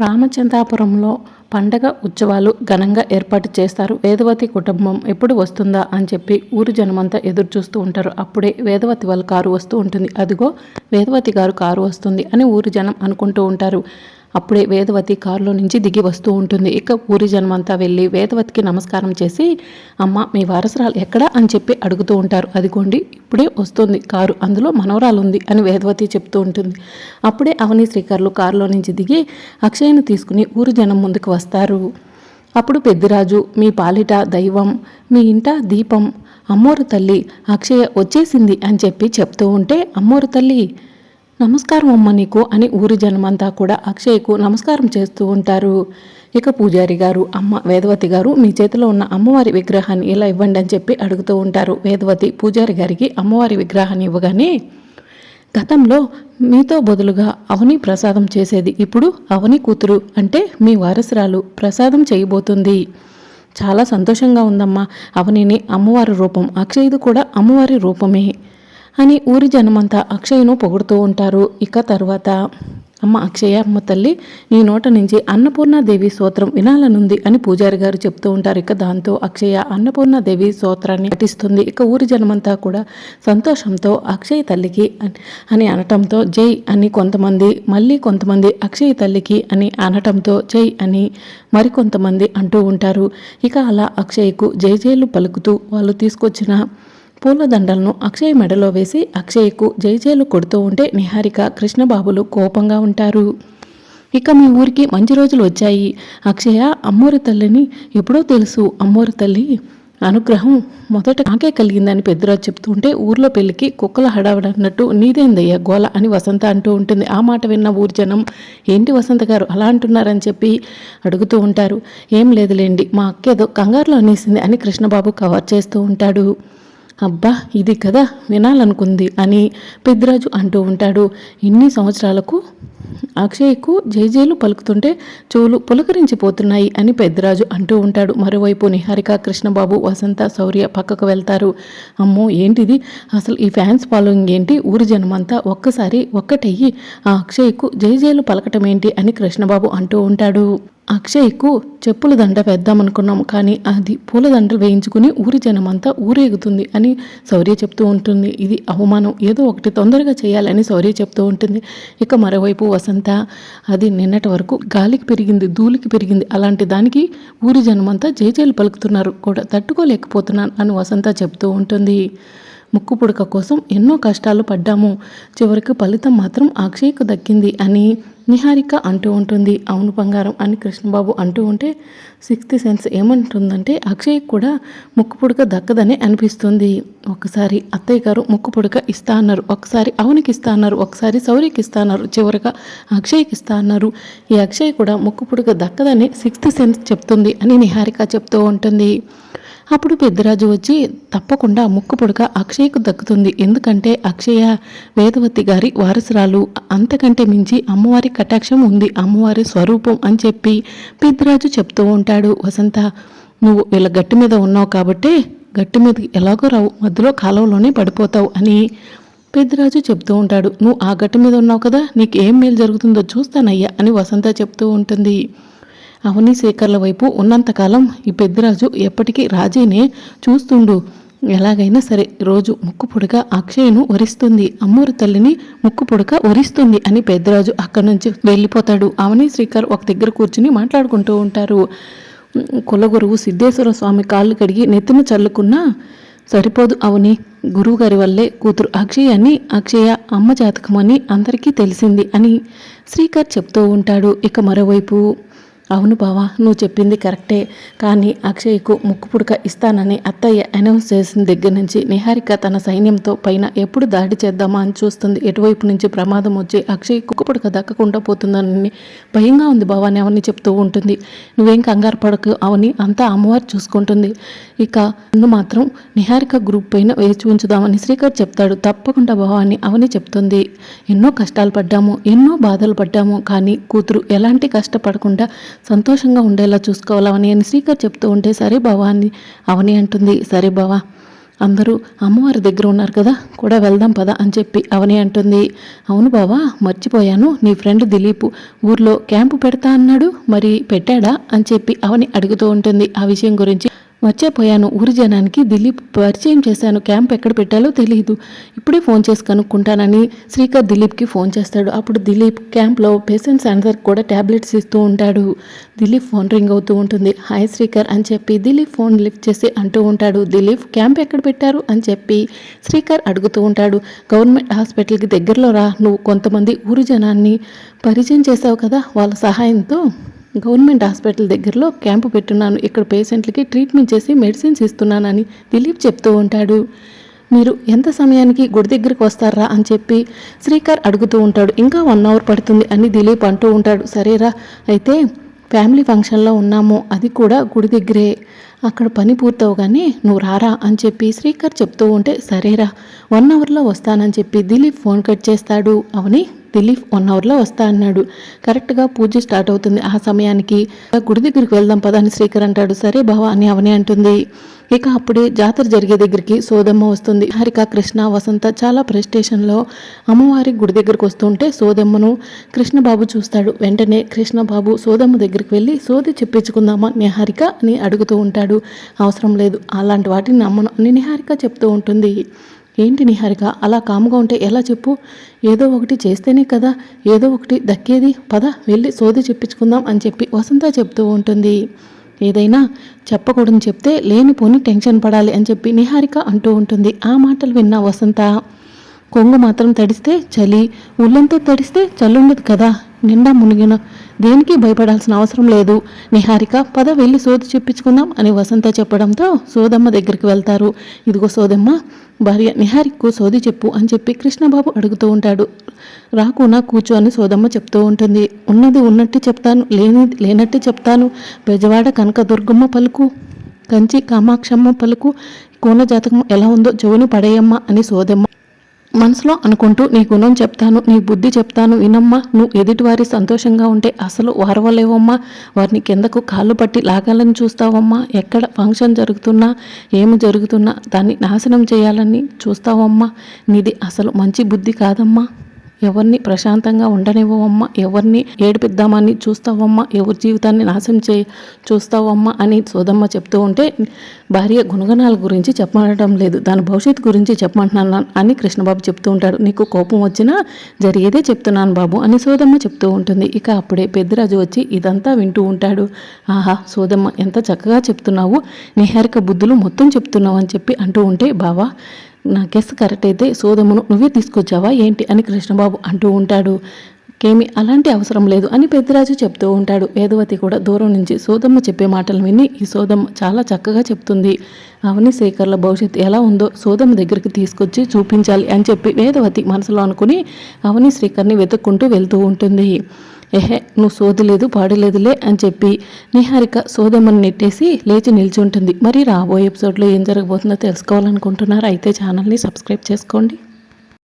రామచంద్రాపురంలో పండగ ఉత్సవాలు ఘనంగా ఏర్పాటు చేస్తారు. వేదవతి కుటుంబం ఎప్పుడు వస్తుందా అని చెప్పి ఊరు జనమంతా ఎదురు చూస్తూ ఉంటారు. అప్పుడే వేదవతి వాళ్ళ కారు వస్తూ ఉంటుంది. అదిగో వేదవతి గారు కారు వస్తుంది అని ఊరు జనం అనుకుంటూ ఉంటారు. అప్పుడే వేదవతి కారులో నుంచి దిగి వస్తూ ఉంటుంది. ఇక ఊరి జన్మంతా వెళ్ళి వేదవతికి నమస్కారం చేసి అమ్మ మీ వారసురాలు ఎక్కడా? అని చెప్పి అడుగుతూ ఉంటారు. అదిగోండి ఇప్పుడే వస్తుంది కారు అందులో మనవరాలు ఉంది అని వేదవతి చెప్తూ ఉంటుంది. అప్పుడే అవని శ్రీకర్లు కారులో నుంచి దిగి అక్షయను తీసుకుని ఊరి జనం ముందుకు వస్తారు. అప్పుడు పెద్దిరాజు మీ పాలిట దైవం మీ ఇంట దీపం అమ్మోరు తల్లి అక్షయ వచ్చేసింది అని చెప్పి చెప్తూ ఉంటే అమ్మోరు తల్లి నమస్కారం అమ్మ నీకు అని ఊరి జనమంతా కూడా అక్షయ్కు నమస్కారం చేస్తూ ఉంటారు. ఇక పూజారి గారు అమ్మ వేదవతి గారు మీ చేతిలో ఉన్న అమ్మవారి విగ్రహాన్ని ఇలా ఇవ్వండి అని చెప్పి అడుగుతూ ఉంటారు. వేదవతి పూజారి గారికి అమ్మవారి విగ్రహాన్ని ఇవ్వగానే గతంలో మీతో బదులుగా అవని ప్రసాదం చేసేది ఇప్పుడు అవని కూతురు అంటే మీ వారసురాలు ప్రసాదం చేయబోతుంది. చాలా సంతోషంగా ఉందమ్మా అవనిని అమ్మవారి రూపం అక్షయ్ది కూడా అమ్మవారి రూపమే. అని ఊరి జనమంతా అక్షయ్ను పొగుడుతూ ఉంటారు. ఇక తర్వాత అమ్మ అక్షయ అమ్మ తల్లి నీ నోట నుంచి అన్నపూర్ణాదేవి స్తోత్రం వినాలనుంది అని పూజారి గారు చెప్తూ ఉంటారు. ఇక దాంతో అక్షయ అన్నపూర్ణాదేవి స్తోత్రాన్ని పఠిస్తుంది. ఇక ఊరి జనమంతా కూడా సంతోషంతో అక్షయ తల్లికి అని అనటంతో జై అని కొంతమంది మళ్ళీ కొంతమంది అక్షయ తల్లికి అని అనటంతో జై అని మరికొంతమంది అంటూ ఉంటారు. ఇక అలా అక్షయ్కు జై జైలు పలుకుతూ వాళ్ళు తీసుకొచ్చిన పూలదండలను అక్షయ్ మెడలో వేసి అక్షయ్కు జైజేలు కొడుతూ ఉంటే నిహారిక కృష్ణబాబులు కోపంగా ఉంటారు. ఇక మీ ఊరికి మంచి రోజులు వచ్చాయి. అక్షయ అమ్మోరు తల్లిని ఎప్పుడో తెలుసు. అమ్మోరు తల్లి అనుగ్రహం మొదట నాకే కలిగిందని పెద్దరాజు చెప్తూ ఉంటే ఊర్లో పెళ్ళికి కుక్కల హడావడన్నట్టు నీదేందయ్యా గోల అని వసంత అంటూ ఉంటుంది. ఆ మాట విన్న ఊరి జనం ఏంటి వసంత గారు అలా అంటున్నారని చెప్పి అడుగుతూ ఉంటారు. ఏం లేదులేండి మా అక్క ఏదో కంగారులో అనేసింది అని కృష్ణబాబు కవర్ చేస్తూ ఉంటాడు. అబ్బా ఇది కదా వినాలనుకుంది అని పెద్దిరాజు అంటూ ఉంటాడు. ఇన్ని సంవత్సరాలకు అక్షయ్కు జైజేలు పలుకుతుంటే చెవులు పులకరించిపోతున్నాయి అని పెద్దరాజు అంటూ ఉంటాడు. మరోవైపు నిహారిక కృష్ణబాబు వసంత శౌర్య పక్కకు వెళ్తారు. అమ్మో ఏంటిది? అసలు ఈ ఫ్యాన్స్ ఫాలోయింగ్ ఏంటి? ఊరి జనమంతా ఒక్కసారి ఒక్కటయ్యి ఆ అక్షయ్కు జైజేలు పలకటం ఏంటి అని కృష్ణబాబు అంటూ ఉంటాడు. అక్షయ్కు చెప్పుల దండ వేద్దామనుకున్నాం కానీ అది పూల దండలు వేయించుకుని ఊరి జనమంతా ఊరేగుతుంది అని శౌర్య చెప్తూ ఉంటుంది. ఇది అవమానం. ఏదో ఒకటి తొందరగా చేయాలని శౌర్య చెప్తూ ఉంటుంది. ఇక మరోవైపు వసంత అది నిన్నటి వరకు గాలికి పెరిగింది ధూళికి పెరిగింది. అలాంటి దానికి ఊరి జనమంతా జేజేలు పలుకుతున్నారు. కూడా తట్టుకోలేకపోతున్నాను అని వసంత చెప్తూ ఉంటుంది. ముక్కు పుడక కోసం ఎన్నో కష్టాలు పడ్డాము. చివరికి ఫలితం మాత్రం అక్షయ్కు దక్కింది అని నిహారిక అంటూ ఉంటుంది. అవును బంగారం అని కృష్ణబాబు అంటూ ఉంటే సిక్స్త్ సెన్స్ ఏమంటుందంటే అక్షయ్ కూడా ముక్కు పుడక దక్కదని అనిపిస్తుంది. ఒకసారి అత్తయ్య గారు ముక్కు పుడక ఇస్తా అన్నారు. ఒకసారి అవునికి ఇస్తా అన్నారు. ఒకసారి సౌరికి ఇస్తా అన్నారు. చివరిగా అక్షయ్కి ఇస్తా అన్నారు. ఈ అక్షయ్ కూడా ముక్కు పుడక దక్కదని సిక్స్త్ సెన్స్ చెప్తుంది అని నిహారిక చెప్తూ ఉంటుంది. అప్పుడు పెద్దరాజు వచ్చి తప్పకుండా ముక్కు పొడక అక్షయ్కు దక్కుతుంది. ఎందుకంటే అక్షయ వేదవతి గారి వారసురాలు. అంతకంటే మించి అమ్మవారి కటాక్షం ఉంది. అమ్మవారి స్వరూపం అని చెప్పి పెద్దరాజు చెప్తూ ఉంటాడు. వసంత నువ్వు వీళ్ళ గట్టి మీద ఉన్నావు కాబట్టి గట్టి మీద ఎలాగో రావు. మధ్యలో కాలంలోనే పడిపోతావు అని పెద్దరాజు చెప్తూ ఉంటాడు. నువ్వు ఆ గట్టి మీద ఉన్నావు కదా నీకు ఏం మేలు జరుగుతుందో చూస్తానయ్యా అని వసంత చెప్తూ ఉంటుంది. అవని శేఖర్ల వైపు ఉన్నంతకాలం ఈ పెద్దరాజు ఎప్పటికీ రాజీనే చూస్తుండు. ఎలాగైనా సరే రోజు ముక్కు పొడక అక్షయ్ను వరిస్తుంది. అమ్మూరు తల్లిని ముక్కు పొడక వరిస్తుంది అని పెద్దరాజు అక్కడి నుంచి వెళ్ళిపోతాడు. అవని శ్రీకర్ ఒక దగ్గర కూర్చుని మాట్లాడుకుంటూ ఉంటారు. కులగురువు సిద్ధేశ్వర స్వామి కాళ్ళు కడిగి నెత్తిన చల్లుకున్నా సరిపోదు అవని గురువుగారి వల్లే కూతురు అక్షయ్ అని అక్షయ అమ్మ జాతకమని అందరికీ తెలిసింది అని శ్రీకర్ చెప్తూ ఉంటాడు. ఇక మరోవైపు అవును బావా నువ్వు చెప్పింది కరెక్టే. కానీ అక్షయ్కు ముక్కు పుడక ఇస్తానని అత్తయ్య అనౌన్స్ చేసిన దగ్గర నుంచి నిహారిక తన సైన్యంతో పైన ఎప్పుడు దాడి చేద్దామా అని చూస్తుంది. ఎటువైపు నుంచి ప్రమాదం వచ్చి అక్షయ్ కుక్క పుడక దక్కకుండా పోతుందని భయంగా ఉంది బావా అని అవన్నీ చెప్తూ ఉంటుంది. నువ్వేం కంగారు పడకు అవని అంతా అమ్మవారు చూసుకుంటుంది. ఇక నువ్వు మాత్రం నిహారిక గ్రూప్ పైన వేచి ఉంచుదామని శ్రీకర్ చెప్తాడు. తప్పకుండా బావాన్ని అవని చెప్తుంది. ఎన్నో కష్టాలు పడ్డాము ఎన్నో బాధలు పడ్డాము కానీ కూతురు ఎలాంటి కష్టపడకుండా సంతోషంగా ఉండేలా చూసుకోవాలి? అవని అని శ్రీకర్ చెప్తూ ఉంటే సరే బావా అని అవని అంటుంది. సరే బావా అందరూ అమ్మవారి దగ్గర ఉన్నారు కదా కూడా వెళ్దాం పదా అని చెప్పి అవని అంటుంది. అవును బావా మర్చిపోయాను. నీ ఫ్రెండ్ దిలీప్ ఊర్లో క్యాంపు పెడతా అన్నాడు. మరి పెట్టాడా? అని చెప్పి అవని అడుగుతూ ఉంటుంది. ఆ విషయం గురించి మర్చిపోయాను. ఊరి జనానికి దిలీప్ పరిచయం చేశాను. క్యాంప్ ఎక్కడ పెట్టాలో తెలియదు ఇప్పుడే ఫోన్ చేసి కనుక్కుంటానని శ్రీకర్ దిలీప్కి ఫోన్ చేస్తాడు. అప్పుడు దిలీప్ క్యాంప్లో పేషెంట్స్ అందరికి కూడా ట్యాబ్లెట్స్ ఇస్తూ ఉంటాడు. దిలీప్ ఫోన్ రింగ్ అవుతూ ఉంటుంది. హాయ్ శ్రీకర్ అని చెప్పి దిలీప్ ఫోన్ లిఫ్ట్ చేసి అంటూ ఉంటాడు. దిలీప్ క్యాంప్ ఎక్కడ పెట్టారు? అని చెప్పి శ్రీకర్ అడుగుతూ ఉంటాడు. గవర్నమెంట్ హాస్పిటల్కి దగ్గరలో రా. నువ్వు కొంతమంది ఊరి జనాన్ని పరిచయం చేసావు కదా. వాళ్ళ సహాయంతో గవర్నమెంట్ హాస్పిటల్ దగ్గరలో క్యాంపు పెట్టున్నాను. ఇక్కడ పేషెంట్లకి ట్రీట్మెంట్ చేసి మెడిసిన్స్ ఇస్తున్నానని దిలీప్ చెప్తూ ఉంటాడు. మీరు ఎంత సమయానికి గుడి దగ్గరికి వస్తారా అని చెప్పి శ్రీకర్ అడుగుతూ ఉంటాడు. ఇంకా వన్ అవర్ పడుతుంది అని దిలీప్ అంటూ ఉంటాడు. సరేరా అయితే ఫ్యామిలీ ఫంక్షన్లో ఉన్నాము. అది కూడా గుడి దగ్గరే. అక్కడ పని పూర్తవగానే నువ్వు రారా అని చెప్పి శ్రీకర్ చెప్తూ ఉంటే సరేరా వన్ అవర్లో వస్తానని చెప్పి దిలీప్ ఫోన్ కట్ చేస్తాడు. అవని దిలీప్ వన్ అవర్లో వస్తా అన్నాడు. కరెక్ట్గా పూజ స్టార్ట్ అవుతుంది ఆ సమయానికి. గుడి దగ్గరికి వెళ్దాం పదా అని శ్రీకర్ అంటాడు. సరే బావా అని అవని అంటుంది. ఇక అప్పుడే జాతర జరిగే దగ్గరికి సోదమ్మ వస్తుంది. హరిక కృష్ణ వసంత చాలా ప్రెస్టేషన్లో అమ్మవారి గుడి దగ్గరకు వస్తుంటే సోదమ్మను కృష్ణబాబు చూస్తాడు. వెంటనే కృష్ణబాబు సోదమ్మ దగ్గరికి వెళ్ళి సోది చెప్పించుకుందామా నిహారిక అని అడుగుతూ ఉంటాడు. అవసరం లేదు. అలాంటి వాటిని నమ్మను అని నిహారిక చెప్తూ ఉంటుంది. ఏంటి నిహారిక అలా కాముగా ఉంటే ఎలా చెప్పు? ఏదో ఒకటి చేస్తేనే కదా. ఏదో ఒకటి దక్కేది. పద వెళ్ళి సోది చెప్పించుకుందాం అని చెప్పి వసంత చెప్తూ ఉంటుంది. ఏదైనా చెప్పకూడని చెప్తే లేనిపోని టెన్షన్ పడాలి అని చెప్పి నిహారిక అంటూ ఉంటుంది. ఆ మాటలు విన్న వసంత కొంగు మాత్రం తడిస్తే చలి ఉల్లంతో తడిస్తే చల్లుండదు కదా. నిండా మునిగిన. దేనికి భయపడాల్సిన అవసరం లేదు. నిహారిక పద వెళ్ళి సోది చెప్పించుకుందాం అని వసంత చెప్పడంతో సోదమ్మ దగ్గరికి వెళ్తారు. ఇదిగో సోదమ్మ భార్య నిహారికకు సోది చెప్పు అని చెప్పి కృష్ణబాబు అడుగుతూ ఉంటాడు. రాకునా కూర్చో అని సోదమ్మ చెప్తూ ఉంటుంది. ఉన్నది ఉన్నట్టు చెప్తాను లేని లేనట్టు చెప్తాను. బెజవాడ కనకదుర్గమ్మ పలుకు కంచి కామాక్షమ్మ పలుకు కోన జాతకం ఎలా ఉందో చెవుని పడేయమ్మ అని సోదమ్మ మనసులో అనుకుంటూ నీ గుణం చెప్తాను నీ బుద్ధి చెప్తాను వినమ్మా. నువ్వు ఎదుటివారి సంతోషంగా ఉంటే అసలు వారవలేవమ్మా. వారిని కిందకు కాళ్ళు పట్టి లాగాలని చూస్తావమ్మా. ఎక్కడ ఫంక్షన్ జరుగుతున్నా ఏమి జరుగుతున్నా దాన్ని నాశనం చేయాలని చూస్తావమ్మా. నీది అసలు మంచి బుద్ధి కాదమ్మా. ఎవరిని ప్రశాంతంగా ఉండనివ్వమ్మా ఎవరిని ఏడిపిద్దామని చూస్తావమ్మా ఎవరి జీవితాన్ని నాశనం చేయి చూస్తావమ్మా అని సోదమ్మ చెప్తూ ఉంటే భార్య గుణగణాల గురించి చెప్పడం లేదు దాని భవిష్యత్తు గురించి చెప్పమంటున్నాను అని కృష్ణబాబు చెప్తూ ఉంటాడు. నీకు కోపం వచ్చినా జరిగేదే చెప్తున్నాను బాబు అని సోదమ్మ చెప్తూ ఉంటుంది. ఇక అప్పుడే పెద్దరాజు వచ్చి ఇదంతా వింటూ ఉంటాడు. ఆహా సోదమ్మ ఎంత చక్కగా చెప్తున్నావు. నిహారిక బుద్ధులు మొత్తం చెప్తున్నావు అని చెప్పి అంటూ ఉంటే బావా నా గెస్ కరెక్ట్ అయితే సోదమును నువ్వే తీసుకొచ్చావా ఏంటి అని కృష్ణబాబు అంటూ ఉంటాడు. కేమి అలాంటి అవసరం లేదు అని పెద్దరాజు చెప్తూ ఉంటాడు. వేదవతి కూడా దూరం నుంచి సోదమ్మ చెప్పే మాటలు విని ఈ సోదమ్మ చాలా చక్కగా చెప్తుంది. అవని శేఖర్ల భవిష్యత్తు ఎలా ఉందో సోదమ్మ దగ్గరికి తీసుకొచ్చి చూపించాలి అని చెప్పి వేదవతి మనసులో అనుకుని అవని శ్రీకర్ని వెతుక్కుంటూ వెళ్తూ ఉంటుంది. ఎహే నువ్వు సోదలేదు పాడలేదులే అని చెప్పి నిహారిక సోదమ్మని నెట్టేసి లేచి నిల్చుంటుంది. మరి రాబోయే ఎపిసోడ్లో ఏం జరగబోతుందో తెలుసుకోవాలనుకుంటున్నారు? అయితే ఛానల్ని సబ్స్క్రైబ్ చేసుకోండి.